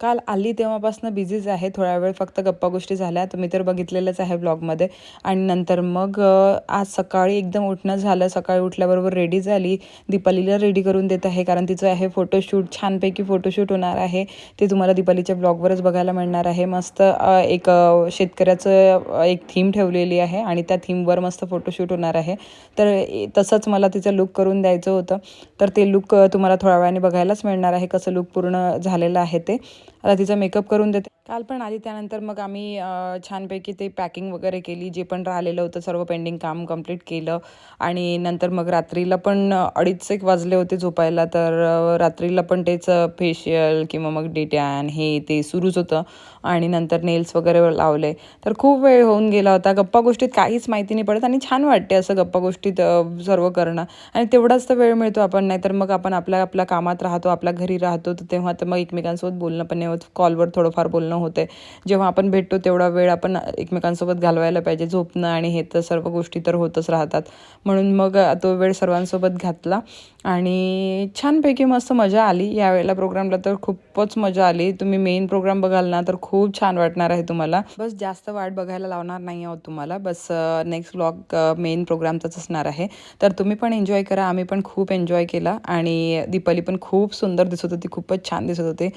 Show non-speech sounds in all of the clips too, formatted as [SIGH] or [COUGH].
काल आली तेव्हापासून बिझीच आहे. थोडा वेळ फक्त गप्पा गोष्टी झाल्या. तुम्ही तर बघितलेलंच आहे ब्लॉगमध्ये आणि नंतर मग आज सकाळी एकदम उठणं झालं. सकाळी उठल्याबरोबर रेडी झाली. दीपालीला रेडी करून देत आहे. कारण तिचं आहे फोटोशूट छानपैकी फोटोशूट होणार आहे. ते तुम्हाला दीपालीच्या ब्लॉगवरच बघायला मिळणार आहे. मस्त एक शेतकऱ्याचं एक थीम ठेवलेली आहे. आणि त्या थीमवर मस्त फोटोशूट होणार आहे. तर तसंच मला तिचं लुक करून द्यायचं होतं. तर ते लुक तुम्हाला थोड्या वेळाने बघायलाच मिळणार आहे. कसं लुक पूर्ण झालेलं आहे ते. आता तिचा मेकअप करून देते. काल पण आली त्यानंतर मग आम्ही छानपैकी ते पॅकिंग वगैरे केली जे पण राहिलेलं होतं सर्व पेंडिंग काम कंप्लीट केलं. आणि नंतर मग रात्रीला पण अडीच एक वाजले होते झोपायला तर रात्रीला पण तेच फेशियल किंवा मग डिटॅन हे ते सुरूच होतं. आणि नंतर नेल्स वगैरे लावले. तर खूप वेळ होऊन गेला होता. गप्पा गोष्टीत काहीच माहिती नाही पडत आणि छान वाटते असं गप्पा गोष्टीत सर्व करणं. आणि तेवढाच तर वेळ मिळतो आपण नाहीतर मग आपण आपल्या आपल्या कामात राहतो आपल्या घरी राहतो तर तेव्हा तर मग एकमेकांसोबत बोलणं पण नाही कॉलवर थोडंफार बोलणं होते जेव्हा आपण भेटतो तेवढा वेळ आपण एकमेकांसोबत घालवायला पाहिजे. झोपणं आणि हे तर सर्व गोष्टी तर होतच राहतात. म्हणून मग तो वेळ सर्वांसोबत घातला. आणि छानपैकी मस्त मजा आली. यावेळेला प्रोग्रामला तर खूपच मजा आली. तुम्ही मेन प्रोग्राम बघाल ना तर खूप छान वाटणार आहे तुम्हाला. बस जास्त वाट बघायला लावणार नाही आहोत तुम्हाला. बस नेक्स्ट ब्लॉग मेन प्रोग्रामचाच असणार आहे. तर तुम्ही पण एन्जॉय करा. आम्ही पण खूप एन्जॉय केला. आणि दीपाली पण खूप सुंदर दिसत होती. खूपच छान दिसत होती.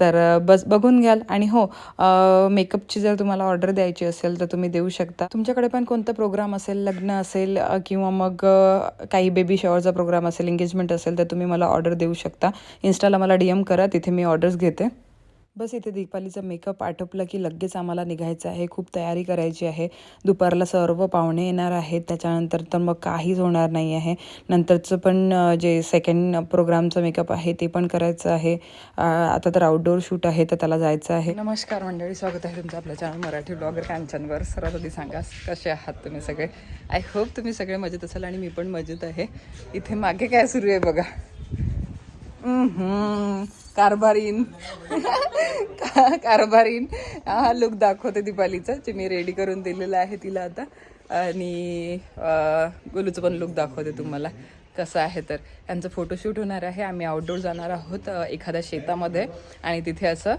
तर बस बघून घ्याल. आणि हो मेकअपची जर तुम्हाला ऑर्डर द्यायची असेल तर तुम्ही देऊ शकता. तुमच्याकडे पण कोणता प्रोग्राम असेल लग्न असेल किंवा मग काही बेबी शॉवरचा प्रोग्राम असेल एंगेजमेंट असेल तर तुम्ही मला ऑर्डर देऊ शकता. इन्स्टाला मला डी एम करा तिथे मी ऑर्डर्स घेते. बस इथे दीपालीचा मेकअप आटोपला की लगेच आम्हाला निघायचं आहे. खूप तयारी करायची आहे. दुपारला सर्व पाहुणे येणार आहेत. त्याच्यानंतर तर मग काहीच होणार नाही आहे. नंतरचं पण जे सेकंड प्रोग्रामचं मेकअप आहे ते पण करायचं आहे. आता तर आउटडोर शूट आहे तर त्याला जायचं आहे. नमस्कार मंडळी स्वागत आहे तुमचं आपल्या चॅनल मराठी ब्लॉगर कांचनवर. सर्वात सांगा कसे आहात तुम्ही सगळे? आय होप तुम्ही सगळे मजेत असाल आणि मी पण मजेत आहे. इथे मागे काय सुरू आहे बघा. कारभारीन. [LAUGHS] कारभारीन. हा लुक दाखवते दीपालीचा जे मी रेडी करून दिलेलं आहे तिला आता. आणि गुलूचं पण लुक दाखवते तुम्हाला कसं आहे तर. यांचं फोटोशूट होणार आहे. आम्ही आउटडोर जाणार आहोत एखाद्या शेतामध्ये. आणि तिथे असं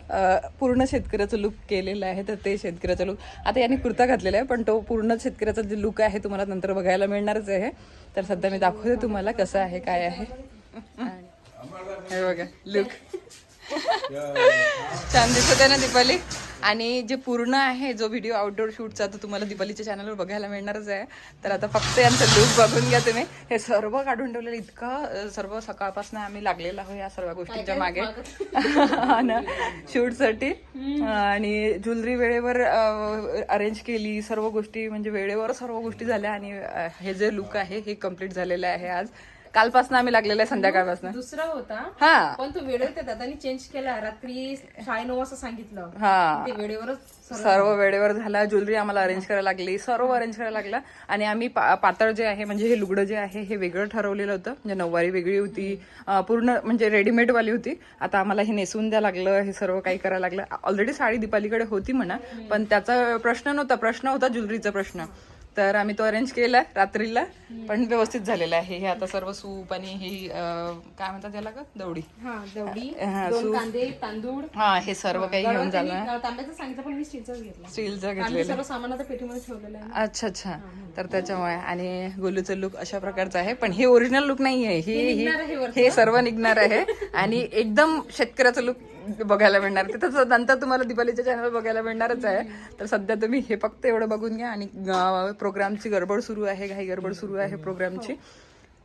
पूर्ण शेतकऱ्याचं लुक केलेलं आहे. तर ते शेतकऱ्याचं लुक आता यांनी कुर्ता घातलेला आहे पण तो पूर्ण शेतकऱ्याचा जे लुक आहे तुम्हाला नंतर बघायला मिळणारच आहे. तर सध्या मी दाखवते तुम्हाला कसं आहे काय आहे. हे बघा लुक छान दिसत आहे ना दीपाली? आणि जे पूर्ण आहे जो व्हिडिओ आउटडोर शूटचा तो तुम्हाला दीपालीच्या चॅनलवर बघायला मिळणारच आहे. तर आता फक्त यांचं लुक बघून घ्या तुम्ही. हे सर्व काढून ठेवलेलं इतकं सर्व सकाळपासून आम्ही लागलेलो आहोत या सर्व गोष्टींच्या मागे. [LAUGHS] हा ना शूटसाठी आणि ज्वेलरी वेळेवर अरेंज केली सर्व गोष्टी म्हणजे वेळेवर सर्व गोष्टी झाल्या आणि हे जे लुक आहे हे कंप्लीट झालेलं आहे आज. कालपासून आम्ही लागलेलं संध्याकाळपासून. दुसरा होता हा. पण तो त्या दादानी चेंज केला. रात्री साडेनऊ वाजता सांगितलं. हा. ते वेळेवरच सर्व वेळेवर झाला. ज्वेलरी आम्हाला अरेंज करायला लागली. सर्व अरेंज करायला लागलं. आणि आम्ही पा- पातळ जे आहे म्हणजे हे लुगडं जे आहे हे वेगळं ठरवलेलं होतं. म्हणजे नऊवारी वेगळी होती. अं, पूर्ण म्हणजे रेडीमेड वाली होती. आता आम्हाला हे नेसून द्या लागलं. हे सर्व काही करायला लागलं. ऑलरेडी साडी दीपालीकडे होती म्हणा. पण त्याचा प्रश्न नव्हता. प्रश्न होता ज्वेलरीचा प्रश्न. तर आम्ही तो अरेंज केला रात्रीला पण व्यवस्थित झालेला आहे. हे आता सर्व सूप आणि हे काय म्हणतात त्याला का दौडी हा दवडी तांदूळ. हा हे सर्व काही घेऊन झालं त्यांनी तांब्याचं सांगितलं पण मी स्टीलचाच घेतला. स्टीलचं घेतलेलं. सर्व सामान आता पेटीमध्ये ठेवलेलं आहे अच्छा अच्छा. तर त्याच्यामुळे आणि गोलूचं लुक अशा प्रकारचं आहे. पण हे ओरिजिनल लुक नाही आहे हे सर्व निघणार आहे. आणि एकदम शेतकऱ्याचं लुक बघायला मिळणार. ते तसं नंतर तुम्हाला दिपालीच्या चॅनल बघायला मिळणारच आहे. तर सध्या तुम्ही हे फक्त एवढं बघून घ्या आणि प्रोग्रामची गडबड सुरू आहे घाई गडबड सुरू आहे प्रोग्रामची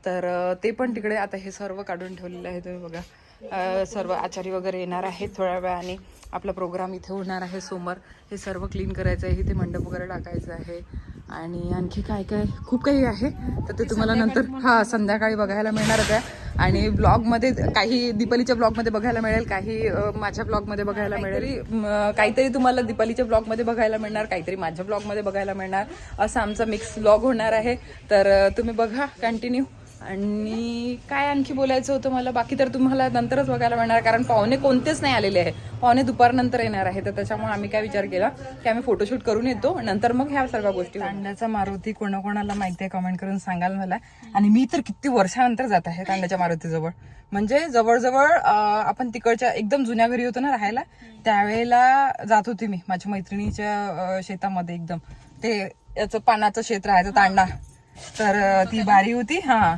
तर ते पण तिकडे आता हे सर्व काढून ठेवलेलं आहे तुम्ही बघा. सर्व आचारी वगैरे येणार आहेत थोड्या वेळाने. आपला प्रोग्राम इथे होणार आहे समोर हे सर्व क्लीन करायचं आहे. इथे मंडप वगैरे टाकायचं आहे. आणि आणखी काय काय? खूप काही आहे. तर ते तुम्हाला नंतर हा संध्याकाळी बघायला मिळणारच आहे. आणि ब्लॉगमध्ये काही दीपालीच्या ब्लॉगमध्ये बघायला मिळेल काही माझ्या ब्लॉगमध्ये बघायला मिळेल. काहीतरी तुम्हाला दीपालीच्या ब्लॉगमध्ये बघायला मिळणार काहीतरी माझ्या ब्लॉगमध्ये बघायला मिळणार. असं आमचा मिक्स ब्लॉग होणार आहे. तर तुम्ही बघा कंटिन्यू आणि काय आणखी बोलायचं होतं मला? बाकी तर तुम्हाला नंतरच बघायला मिळणार कारण पाहुणे कोणतेच नाही आलेले आहे पाहुणे दुपारनंतर येणार आहे तर त्याच्यामुळे आम्ही काय विचार केला की आम्ही फोटोशूट करून येतो नंतर मग ह्या सर्व गोष्टी तांड्याचा मारुती कोणाकोणाला माहिती आहे कमेंट करून सांगाल मला. आणि मी तर किती वर्षानंतर जात आहे तांड्याच्या मारुतीजवळ. म्हणजे जवळजवळ आपण तिकडच्या एकदम जुन्या घरी होतो ना राहायला त्यावेळेला जात होती मी माझ्या मैत्रिणीच्या शेतामध्ये एकदम. ते याचं पानाचं शेत राहायचं तांडा. तर ती बारी होती हा.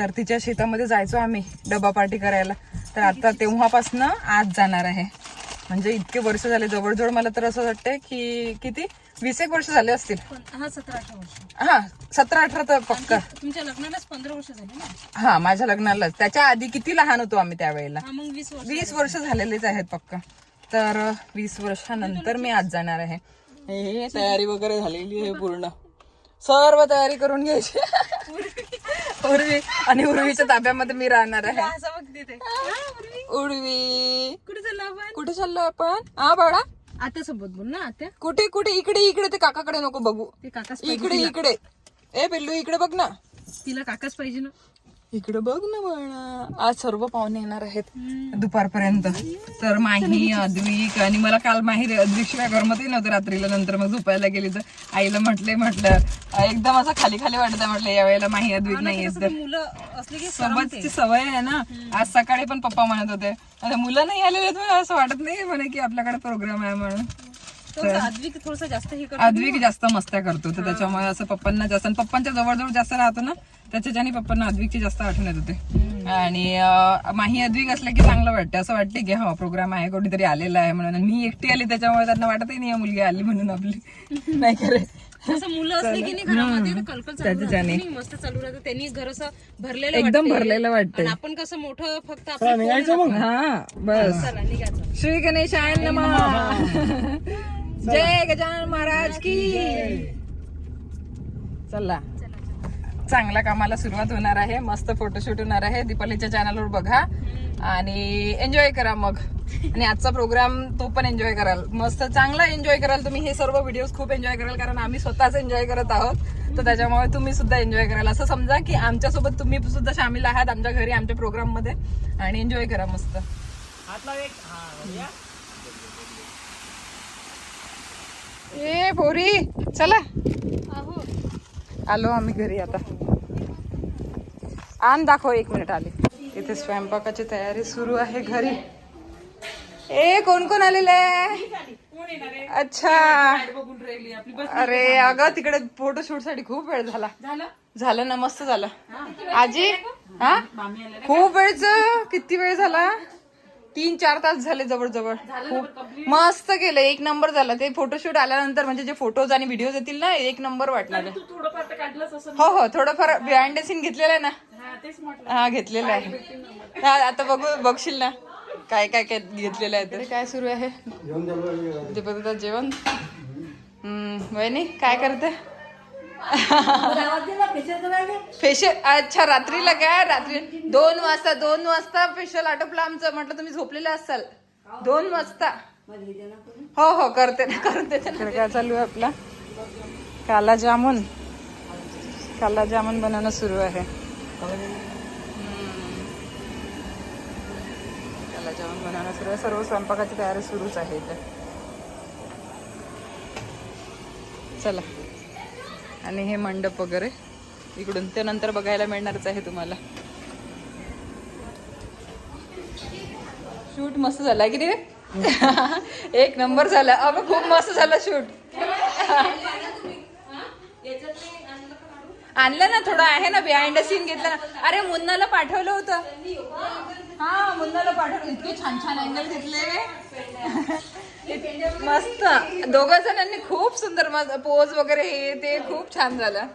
तर तिच्या शेतामध्ये जायचो आम्ही डबा पार्टी करायला. तर आता तेव्हापासनं आज जाणार आहे. म्हणजे इतके वर्ष झाले जवळजवळ मला तर असं वाटतंय की किती? वीस एक वर्ष झाले असतील. हा सतरा अठरा वर्ष. हा सतरा अठरा तर पक्का. तुमच्या लग्नालाच पंधरा वर्ष झाली ना? हा माझ्या लग्नालाच. त्याच्या आधी किती लहान होतो आम्ही त्यावेळेला? हा मग वीस वर्ष झालेलेच आहेत पक्का. तर वीस वर्षानंतर मी आज जाणार आहे. हे तयारी वगैरे झालेली आहे पूर्ण. सर्व तयारी करून घ्यायची. उर्वी. आणि उर्वीच्या ताब्यामध्ये मी राहणार आहे. असं बघ तिथे. हा, उर्वी. उर्वी. कुठे चालला आपण? कुठे चाललो आपण? हा बाळा. आता सोबत बोल ना आता. कुठे कुठे? इकडे इकडे. ते काकाकडे नको बघू. ते काकाच इकडे इकडे. ए पिल्लू इकडे बघ ना. तिला काकाच पाहिजे ना. इकडे बघ ना बाळा आज सर्व पाहुणे येणार आहेत. दुपारपर्यंत. तर माही अद्विक आणि मला काल माही अद्विकशिवाय करमतही नव्हतं रात्रीला. नंतर मग झोपायला गेली तर आईला म्हटले म्हटलं एकदम असं खाली खाली वाटतं म्हटलं यावेळेला माही अद्विक नाही कसं ते मुलं असले की सोबतची सवय आहे ना. आज सकाळी पण पप्पा म्हणत होते आता मुलं नाही आलेले असं वाटत नाही म्हणे की आपल्याकडे प्रोग्राम आहे म्हणून. थोडंसं आद्विक थोडस जास्त हे करतो अद्विक जास्त मस्त्या करतो. तर त्याच्यामुळे असं पप्पांना जास्त आणि पप्पांच्या जवळजवळ जास्त राहतो ना त्याच्याच्याने पप्पांना अद्विकची जास्त आठवण येत होते. आणि माही अद्विक असलं की चांगलं वाटतं. असं वाटतं की हा प्रोग्राम आहे कुठेतरी आलेला आहे म्हणून. मी एकटी आली त्याच्यामुळे त्यांना वाटतही नाही ही मुलगी आली म्हणून आपली. [LAUGHS] नाही करे जसं मुलं असले की नाही घरामध्ये तर कलकल चालू त्याच्याने. राहते, मस्त चालू राहतं. त्यांनी घर असं भरलेलं एकदम वाटते. भरलेलं वाटतंय. आणि आपण कसं मोठं फक्त हा बस. श्री गणेशाय नमः. [LAUGHS] जय गजानन महाराज की. चला. चांगल्या कामाला सुरुवात होणार आहे. मस्त फोटोशूट होणार आहे. दीपालीच्या चॅनलवर बघा. आणि एन्जॉय करा मग. आणि आजचा प्रोग्राम तो पण एन्जॉय कराल. मस्त चांगला एन्जॉय कराल तुम्ही. हे सर्व व्हिडिओ खूप एन्जॉय कराल कारण आम्ही स्वतःच एन्जॉय करत आहोत. तर त्याच्यामुळे तुम्ही सुद्धा एन्जॉय कराल. असं समजा की आमच्यासोबत तुम्ही सुद्धा सामील आहात आमच्या घरी आमच्या प्रोग्राममध्ये. आणि एन्जॉय करा मस्त. ए पोरी चला. आलो आम्ही घरी आता. आण दाखव एक मिनिट आले. इथे स्वयंपाकाची तयारी सुरू आहे घरी. ए कोण कोण आलेले अच्छा. अरे अगं तिकडे फोटोशूटसाठी खूप वेळ झाला. झालं? ना मस्त झालं. आजी? हा? खूप वेळच किती वेळ झाला? तीन चार तास झाले जवळजवळ. खूप मस्त केलं. एक नंबर झाला. ते फोटोशूट आल्यानंतर म्हणजे जे फोटोज आणि व्हिडिओज येतील ना एक नंबर वाटणार आहे. हो हो थोडंफार बिहाइंड द सीन घेतलेलं आहे ना? हा घेतलेलं आहे. हा आता बघू बघशील ना. काय काय काय घेतलेलं आहे तर. काय सुरू आहे? जेवण? हम्म वहिनी काय करते? फेशियल अच्छा रात्रीला काय? रात्री दोन वाजता दोन वाजता फेशियल आटोपलं आमचं. म्हटलं तुम्ही झोपलेले असाल. दोन वाजता. हो हो करते ना करते ना. काय चालू आहे आपला? काला जामुन. काला जामुन बनवणं सुरू आहे. काला जामुन बनवणं सुरू आहे. सर्व स्वयंपाकाची तयारी सुरूच आहे इथे. चला. आणि हे मंडप वगैरे इकडून. ते नंतर बघायला मिळणारच आहे तुम्हाला. शूट मस्त झाला की रे [LAUGHS] एक नंबर झाला. अगं खूप मस्त झाला शूट. आणलं ना थोडं आहे ना बिहाइंड द सीन घेतलं ना. अरे मुन्नाला पाठवलं होतं. हा मुन्नाला पाठवलं. इतके छान छान अँगल घेतले. मस्त. दोघं जणांनी खूप सुंदर पोज वगैरे हे ते खूप छान झालं.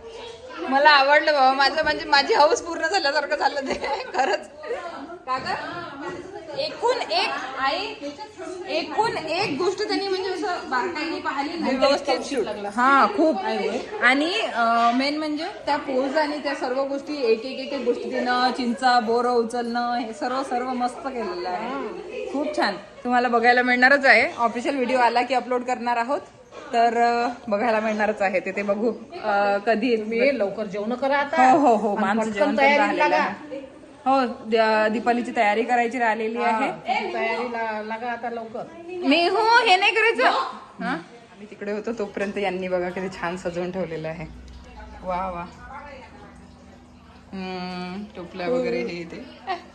मला आवडलं बाबा. माझं म्हणजे माझी हौस पूर्ण झाल्यासारखं झालं ते. [LAUGHS] खरंच. काका एकूण एक आई एकूण एक गोष्ट त्यांनी म्हणजे असं बारकाईने पाहिली नाही व्यवस्थित शूट हा खूप. आणि मेन म्हणजे त्या पोज आणि त्या सर्व गोष्टी एक एक एक गोष्टी देणं चिंचा बोरं उचलणं हे सर्व सर्व मस्त केलेलं आहे. खूप छान. तुम्हाला बघायला मिळणारच आहे. ऑफिशियल व्हिडिओ आला की अपलोड करणार आहोत. तर बघायला मिळणारच आहे. ते ते बघू कधी मी लवकर जेवण करा आता. हो हो हो. माणसं जेवण हो द- दीपावलीची तयारी करायची राहिलेली आहे. तयारीला लागा आता लवकर. मी हो हे नाही करायचं. हा? आम्ही तिकडे होतो तोपर्यंत यांनी बघा किती छान सजवून ठेवलेलं आहे. वा वा. हम्म, टोपल्या वगैरे हे ते.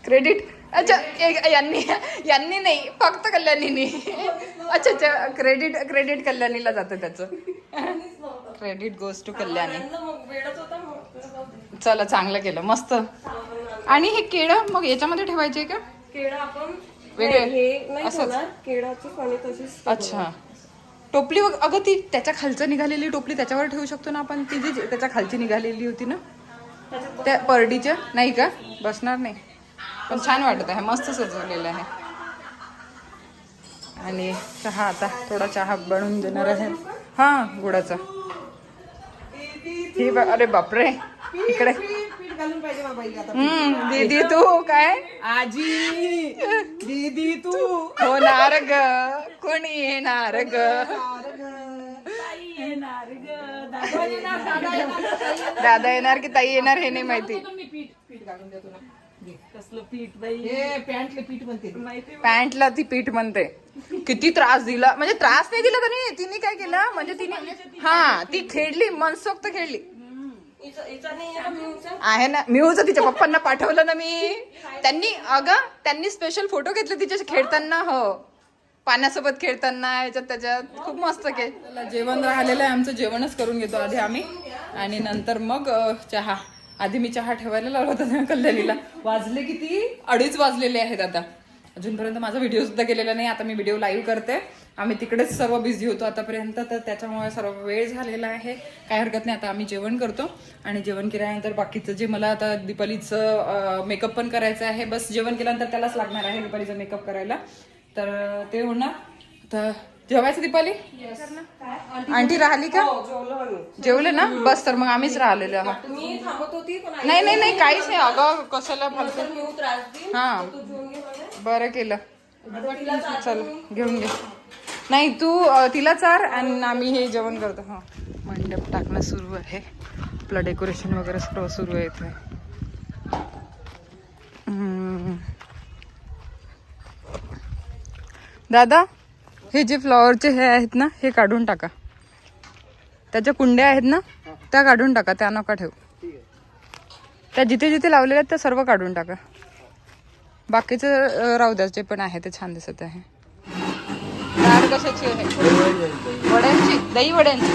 क्रेडिट अच्छा एक- यांनी यांनी नाही फक्त कल्याणीनी. अच्छा अच्छा क्रेडिट क्रेडिट कल्याणीला जातं त्याचं. Credit goes to Kalyani. चला चांगलं केलं. मस्त. आणि हे केळं मग याच्यामध्ये ठेवायचे का? केळं आपण वेगळे? नाही, हे नाही असंच? ठेवणार. केळाची पाणी तशीच अच्छा. टोपली वग- अगं ती त्याच्या खालचं निघालेली टोपली त्याच्यावर ठेवू शकतो ना आपण? ती जी त्याच्या खालची निघालेली होती ना? त्या परडीच्या? नाही का? बसणार नाही. पण छान वाटत आहे. मस्त सजवलेलं आहे. आणि चहा आता थोडा चहा बनवून देणार आहे. हा गुडाचा. ही अरे बापरे. इकडे. घालून पाहिजे आता. हम्म दीदी तू काय? आजी दीदी तू. होणार ग. कोणी येणार ग? दादा येणार की ताई येणार हे नाही माहिती. कसलं पीठ बाई? हे पॅन्टले पीठ म्हणते पॅन्टला ती पीठ म्हणते. किती त्रास दिला. म्हणजे त्रास नाही दिला त्याने तिने काय केलं? म्हणजे तिने हा ती खेळली मनसोक्त खेळली. आहे ना मी होतं तिच्या पप्पांना पाठवलं ना मी. त्यांनी अगं त्यांनी स्पेशल फोटो घेतले तिच्याशी खेळताना हो. पाण्यासोबत खेळताना याच्यात त्याच्यात. खूप मस्त खेळ. जेवण राहिलेलं आहे आमचं जेवणच करून घेतो आधी आम्ही. आणि नंतर मग चहा. आधी मी चहा ठेवायला लावला होता कल्याणीला. वाजले किती? अडीच वाजलेले आहेत आता. अजूनपर्यंत माझा व्हिडिओ सुद्धा केलेला नाही आता मी व्हिडिओ लाईव्ह करते. आम्ही तिकडेच सर्व बिझी होतो आतापर्यंत तर त्याच्यामुळे सर्व वेळ झालेला आहे. काय हरकत नाही आता आम्ही जेवण करतो. आणि जेवण केल्यानंतर बाकीचं जे मला आता दीपालीचं मेकअप पण करायचं आहे बस जेवण केल्यानंतर त्यालाच लागणार आहे दीपालीचं मेकअप करायला. तर ते होणार. तर जेवायचं दीपाली? आंटी राहिली का? जेवलो ना? बस तर मग आम्हीच राहिलेलो आहोत. नाही नाही नाही काहीच नाही. अगं कशाला हा. बरं केलं. चल घेऊन घे. नाही तू तिला चार आणि आम्ही हे जेवण करतो. हा. मंडप टाकणं सुरू आहे. आपलं डेकोरेशन वगैरे सर्व सुरू आहे इथे. दादा हे जे फ्लॉवरचे हे आहेत ना हे काढून टाका. त्याच्या कुंड्या आहेत ना त्या काढून टाका त्या नका ठेवू. त्या जिथे जिथे लावलेल्या आहेत त्या सर्व काढून टाका. बाकीचं राहू द्या जे पण आहे ते छान दिसत आहे. कशाची आहे? वड्यांची? दही वड्यांची.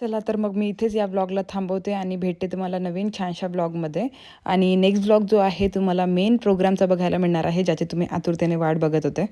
चला तर मग मी इथेच या ब्लॉगला थांबवते आणि भेटते तुम्हाला नवीन छानशा ब्लॉगमध्ये आणि नेक्स्ट ब्लॉग जो आहे तुम्हाला मेन प्रोग्रामचा बघायला मिळणार आहे ज्याची तुम्ही आतुरतेने वाट बघत होते.